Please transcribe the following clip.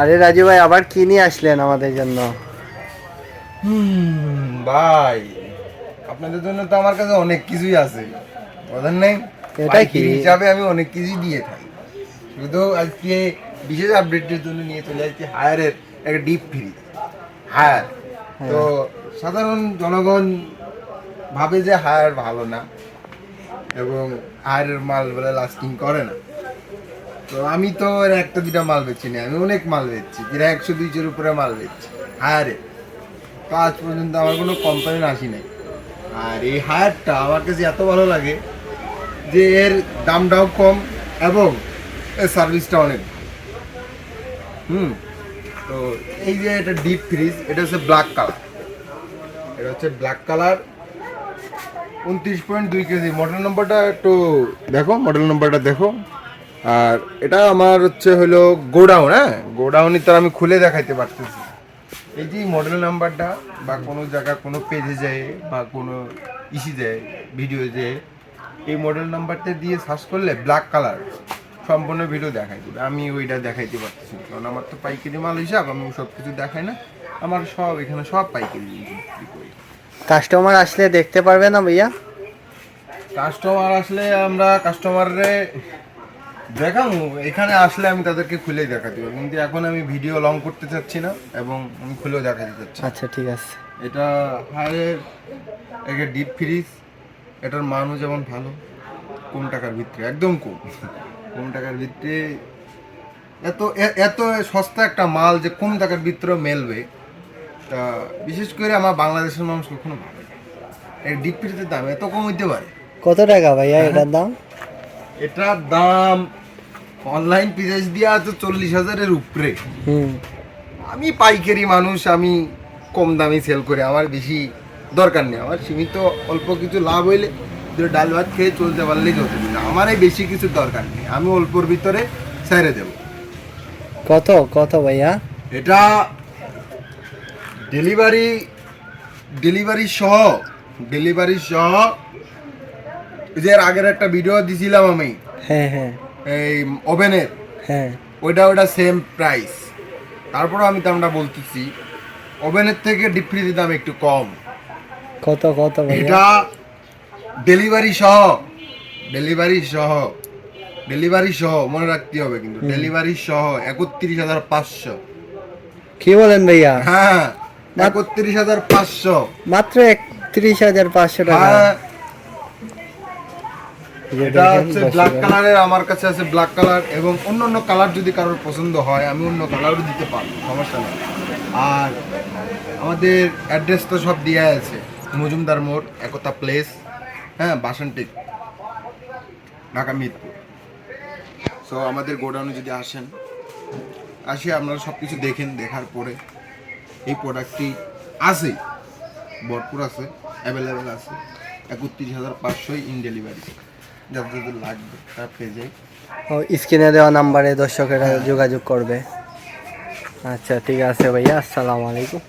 আরে রাজু ভাই আবার কি নিয়ে আসলেন আমাদের জন্য? হুম, ভাই আপনাদের জন্য তো আমার কাছে অনেক কিছুই আছে। বুঝলেন নাই? এটা কি? হিসাবে আমি অনেক কিছুই দিয়ে থাকি। শুধু আজকে বিশেষ আপডেটের জন্য নিয়ে চলে আসছি হায়ারের একটা ডিপ ফ্রি হায়ার। তো সাধারণ জনগণ ভাবে যে হায়ার ভালো না এবং হায়ারের মাল বলে লাস্টিং করে না। তো আমি তো একটা দুটা মাল বেচি না আমি অনেক মাল বেচছি, যেটা একশো দুইশোর উপরে মাল বেচছি হায়ারে তো আজ পর্যন্ত আমার কোনো কমপ্লেন আসি নাই। আর এই হায়ারটা আমার কাছে এত ভালো লাগে যে এর দামটাও কম এবং এর সার্ভিসটা অনেক হুম, তো এই যে এটা ডিপ ফ্রিজ এটা হচ্ছে ব্ল্যাক কালার এটা হচ্ছে ব্ল্যাক কালার উনত্রিশ পয়েন্ট দুই কেজি। মডেল নম্বরটা একটু দেখো মডেল নম্বরটা দেখো। আর এটা আমার হচ্ছে হলো গোডাউন হ্যাঁ? গোডাউনই তো আমি খুলে দেখাইতে পারতেছি। এই যে মডেল নাম্বারটা বা কোনো জায়গা কোনো পেজে যায় বা কোনো ইসি যায় ভিডিও যায় এই মডেল নাম্বারটা দিয়ে সার্চ করলে ব্ল্যাক কালার সম্পূর্ণ ভিডিও দেখাই দেবে। আমি ওইটা দেখাইতে পারতেছি কারণ আমার তো পাইকারি মাল হিসাব আমি সব কিছু দেখাই না। আমার সব এখানে সব পাইকারি বিক্রি করি। কাস্টমার আসলে দেখতে পারবে না ভাইয়া? কাস্টমার আসলে আমরা কাস্টমাররে দেখাবো এখানে আসলে আমি তাদেরকে খুলে দেখাতে পারব। কিন্তু এখন আমি ভিডিও লং করতে চাচ্ছি না এবং আমি খুলেও দেখাতে চাচ্ছি আচ্ছা ঠিক আছে। এটা হায়ারের একটা ডিপ ফ্রিজ এটার মানও যেমন ভালো কম টাকার ভিতরে একদম কম। কম টাকার ভিতরে এত এত সস্তা একটা মাল যে কম টাকার ভিতরে মেলবে তা বিশেষ করে আমার বাংলাদেশের মানুষ কখনো ভাবে ডিপ ফ্রিজের দাম এত কম হইতে পারে। কত টাকা ভাইয়া এটার দাম? এটার দাম অনলাইন প্রাইস দিয়া তো চল্লিশ হাজারের উপরে। আমি পাইকারি মানুষ আমি কম দামে সেল করি আমার বেশি দরকার নেই। আমার সীমিত অল্প কিছু লাভ হইলে দুটো ডাল ভাত খেয়ে চলতে পারলেই যথেষ্ট। আমার এই বেশি কিছু দরকার নেই আমি অল্পর ভিতরে ছেড়ে দেব। কত কত ভাইয়া? এটা ডেলিভারি ডেলিভারি সহ ডেলিভারি সহ যে এর আগের একটা ভিডিও দিছিলাম আমি। হ্যাঁ হ্যাঁ। এই ওভেনের। হ্যাঁ। ওইটা ওইটা সেম প্রাইস তারপরেও আমি দামটা বলতেছি। ওভেনের থেকে ডিপ ফ্রিজের দাম একটু কম। কত কত এটা ডেলিভারি সহ। ডেলিভারি সহ। ডেলিভারি সহ মনে রাখতে হবে কিন্তু। ডেলিভারি সহ একত্রিশ হাজার পাঁচশো। কি বলেন ভাইয়া? হ্যাঁ একত্রিশ হাজার পাঁচশো। মাত্র একত্রিশ হাজার পাঁচশো টাকা। হ্যাঁ। এটা হচ্ছে ব্ল্যাক কালারের আমার কাছে আছে ব্ল্যাক কালার এবং অন্য অন্য কালার যদি কারোর পছন্দ হয় আমি অন্য কালারও দিতে পারব সমস্যা নেই। আর আমাদের অ্যাড্রেস তো সব দেওয়া আছে মজুমদার মোড় একতা প্লেস হ্যাঁ বাসন্টিক ঢাকা মিরপুর। সো আমাদের গোডাউনে যদি আসেন আসে আপনারা সব কিছু দেখেন দেখার পরে এই প্রোডাক্টটি আছে ভরপুর আছে অ্যাভেলেবেল আছে একত্রিশ হাজার পাঁচশোই ইন ডেলিভারি লাগবে ও স্ক্রিনে দেওয়া নাম্বারে দর্শকেরা যোগাযোগ করবে। আচ্ছা ঠিক আছে ভাইয়া আসসালামু আলাইকুম।